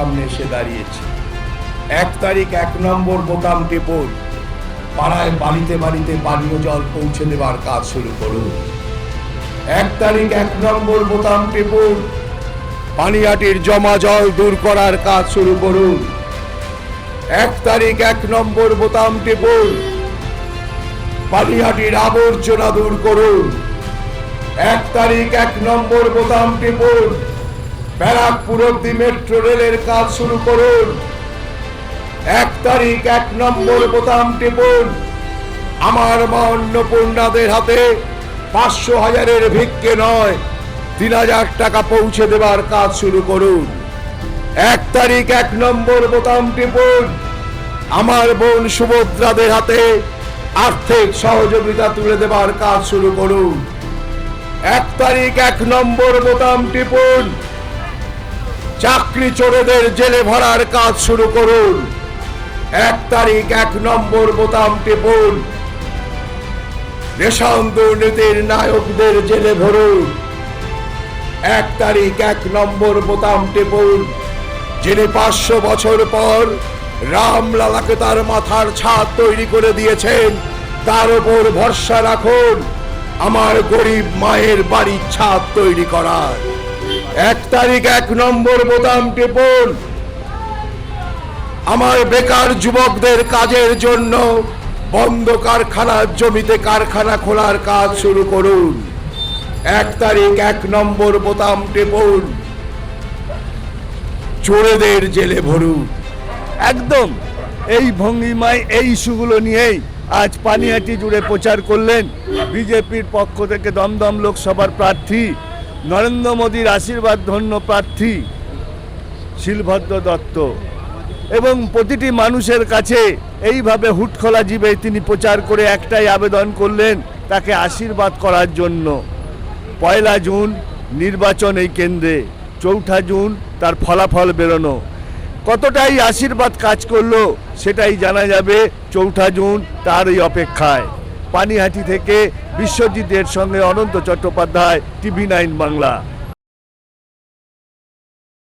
সামনে এসে দাঁড়িয়েছি। এক তারিখ এক নম্বর বোতাম টিপুন পাড়ায় বাড়িতে বাড়িতে পানীয় জল পৌঁছে দেওয়ার কাজ শুরু করুন এক তারিখ এক নম্বর বোতাম টিপুন পানিহাটির জমা জল দূর করার কাজ শুরু করুন এক তারিখ এক নম্বর বোতাম টিপুন পানিহাটির আবর্জনা দূর করুন এক তারিখ এক নম্বর বোতাম টিপুন ব্যারাকপুর অব্দি মেট্রো রেলের কাজ শুরু করুন। এক তারিখ, এক নম্বর বোতাম টিপুন। আমার মা অন্নপূর্ণাদের হাতে পাঁচশো হাজারের ভিক্ষে নয়, তিন হাজার টাকা পৌঁছে দেবার কাজ শুরু করুন। এক তারিখ, এক নম্বর বোতাম টিপুন। আমার বোন সুভদ্রাদের হাতে আর্থিক সহযোগিতা তুলে দেবার কাজ শুরু করুন। এক তারিখ, এক নম্বর বোতাম টিপুন। চাকরি চোরেদের জেলে ভরার কাজ শুরু করুন। এক তারিখ, এক নম্বর বোতাম টিপুন। রেশন দুর্নীতির নায়কদের জেলে ভরুন। এক তারিখ, এক নম্বর বোতাম টিপুন। যিনি পাঁচশো বছর পর রামলালাকে তার মাথার ছাদ তৈরি করে দিয়েছেন, তার উপর ভরসা রাখুন। আমার গরিব মায়ের বাড়ির ছাদ তৈরি করার। এক তারিখ এক নম্বর বোতাম টিপুন। আমার বেকার যুবকদের কাজের জন্য বন্ধ কারখানার জমিতে কারখানা খোলার কাজ শুরু করুন। এক তারিখ এক নম্বর বোতাম টিপুন। চোরেদের জেলে ভরুন। একদম। এই ভঙ্গিমায় এই ইস্যুগুলো নিয়েই আজ পানিহাটি জুড়ে প্রচার করলেন বিজেপির পক্ষ থেকে দমদম লোকসভার প্রার্থী নরেন্দ্র মোদীর আশীর্বাদ ধন্য প্রার্থী শিলভদ্র দত্ত। এবং প্রতিটি মানুষের কাছে এইভাবে হুটখোলা জীবে তিনি প্রচার করে একটাই আবেদন করলেন তাকে আশীর্বাদ করার জন্য। পয়লা জুন নির্বাচন এই কেন্দ্রে, চৌঠা জুন তার ফলাফল বেরোনো। কতটাই আশীর্বাদ কাজ করল সেটাই জানা যাবে চৌঠা জুন তার এই অপেক্ষায়। পানিহাটি থেকে বিশ্বজিতের সঙ্গে অনন্ত চট্টোপাধ্যায় টিভি নাইন বাংলা।